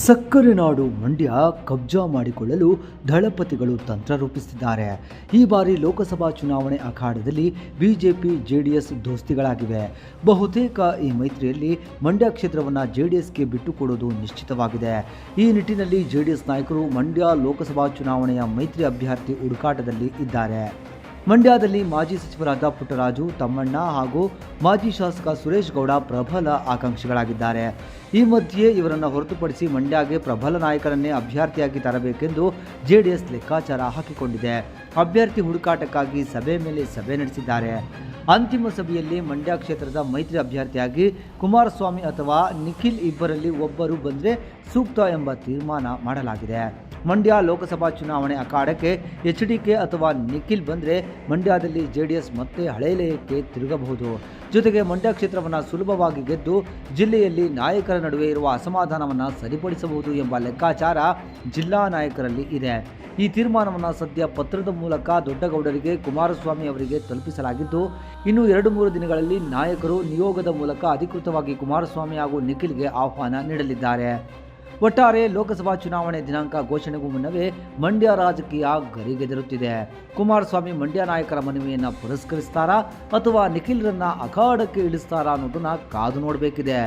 ಸಕ್ಕರೆ ನಾಡು ಮಂಡ್ಯ ಕಬ್ಜಾ ಮಾಡಿಕೊಳ್ಳಲು ದಳಪತಿಗಳು ತಂತ್ರ ರೂಪಿಸುತ್ತಿದ್ದಾರೆ. ಈ ಬಾರಿ ಲೋಕಸಭಾ ಚುನಾವಣೆ ಅಖಾಡದಲ್ಲಿ ಬಿಜೆಪಿ, ಜೆಡಿಎಸ್ ದೋಸ್ತಿಗಳಾಗಿವೆ. ಬಹುತೇಕ ಈ ಮೈತ್ರಿಯಲ್ಲಿ ಮಂಡ್ಯ ಕ್ಷೇತ್ರವನ್ನು ಜೆಡಿಎಸ್ಗೆ ಬಿಟ್ಟುಕೊಡುವುದು ನಿಶ್ಚಿತವಾಗಿದೆ. ಈ ನಿಟ್ಟಿನಲ್ಲಿ ಜೆಡಿಎಸ್ ನಾಯಕರು ಮಂಡ್ಯ ಲೋಕಸಭಾ ಚುನಾವಣೆಯ ಮೈತ್ರಿ ಅಭ್ಯರ್ಥಿ ಹುಡುಕಾಟದಲ್ಲಿ ಇದ್ದಾರೆ. ಮಂಡ್ಯದಲ್ಲಿ ಮಾಜಿ ಸಚಿವರಾದ ಪುಟ್ಟರಾಜು, ತಮ್ಮಣ್ಣ ಹಾಗೂ ಮಾಜಿ ಶಾಸಕ ಸುರೇಶ್ ಗೌಡ ಪ್ರಬಲ ಆಕಾಂಕ್ಷಿಗಳಾಗಿದ್ದಾರೆ. ಈ ಮಧ್ಯೆ ಇವರನ್ನು ಹೊರತುಪಡಿಸಿ ಮಂಡ್ಯಗೆ ಪ್ರಬಲ ನಾಯಕರನ್ನೇ ಅಭ್ಯರ್ಥಿಯಾಗಿ ತರಬೇಕೆಂದು ಜೆಡಿಎಸ್ ಲೆಕ್ಕಾಚಾರ ಹಾಕಿಕೊಂಡಿದೆ. ಅಭ್ಯರ್ಥಿ ಹುಡುಕಾಟಕ್ಕಾಗಿ ಸಭೆ ಮೇಲೆ ಸಭೆ ನಡೆಸಿದ್ದಾರೆ. ಅಂತಿಮ ಸಭೆಯಲ್ಲಿ ಮಂಡ್ಯ ಕ್ಷೇತ್ರದ ಮೈತ್ರಿ ಅಭ್ಯರ್ಥಿಯಾಗಿ ಕುಮಾರಸ್ವಾಮಿ ಅಥವಾ ನಿಖಿಲ್ ಇಬ್ಬರಲ್ಲಿ ಒಬ್ಬರು ಬಂದರೆ ಸೂಕ್ತ ಎಂಬ ತೀರ್ಮಾನ ಮಾಡಲಾಗಿದೆ. ಮಂಡ್ಯ ಲೋಕಸಭಾ ಚುನಾವಣೆ ಅಖಾಡಕ್ಕೆ ಎಚ್ ಡಿ ಕೆ ಅಥವಾ ನಿಖಿಲ್ ಬಂದರೆ ಮಂಡ್ಯದಲ್ಲಿ ಜೆ ಎಸ್ ಮತ್ತೆ ಹಳೆಯ ಲಯಕ್ಕೆ ತಿರುಗಬಹುದು. ಜೊತೆಗೆ ಮಂಡ್ಯ ಕ್ಷೇತ್ರವನ್ನು ಸುಲಭವಾಗಿ ಗೆದ್ದು ಜಿಲ್ಲೆಯಲ್ಲಿ ನಾಯಕರ ನಡುವೆ ಇರುವ ಅಸಮಾಧಾನವನ್ನು ಸರಿಪಡಿಸಬಹುದು ಎಂಬ ಲೆಕ್ಕಾಚಾರ ಜಿಲ್ಲಾ ನಾಯಕರಲ್ಲಿ ಇದೆ. ಈ ತೀರ್ಮಾನವನ್ನು ಸದ್ಯ ಪತ್ರದ ಮೂಲಕ ದೊಡ್ಡಗೌಡರಿಗೆ, ಕುಮಾರಸ್ವಾಮಿ ಅವರಿಗೆ ತಲುಪಿಸಲಾಗಿದ್ದು, ಇನ್ನು ಎರಡು ಮೂರು ದಿನಗಳಲ್ಲಿ ನಾಯಕರು ನಿಯೋಗದ ಮೂಲಕ ಅಧಿಕೃತವಾಗಿ ಕುಮಾರಸ್ವಾಮಿ ಹಾಗೂ ನಿಖಿಲ್ಗೆ ಆಹ್ವಾನ ನೀಡಲಿದ್ದಾರೆ. ಒಟ್ಟಾರೆ ಲೋಕಸಭಾ ಚುನಾವಣೆ ದಿನಾಂಕ ಘೋಷಣೆಗೂ ಮುನ್ನವೇ ಮಂಡ್ಯ ರಾಜಕೀಯ ಗರಿಗೆದರುತ್ತಿದೆ. ಕುಮಾರಸ್ವಾಮಿ ಮಂಡ್ಯ ನಾಯಕರ ಮನವಿಯನ್ನು ಪುರಸ್ಕರಿಸ್ತಾರಾ ಅಥವಾ ನಿಖಿಲ್ರನ್ನ ಅಖಾಡಕ್ಕೆ ಇಳಿಸ್ತಾರಾ ಅನ್ನೋದನ್ನ ಕಾದು ನೋಡಬೇಕಿದೆ.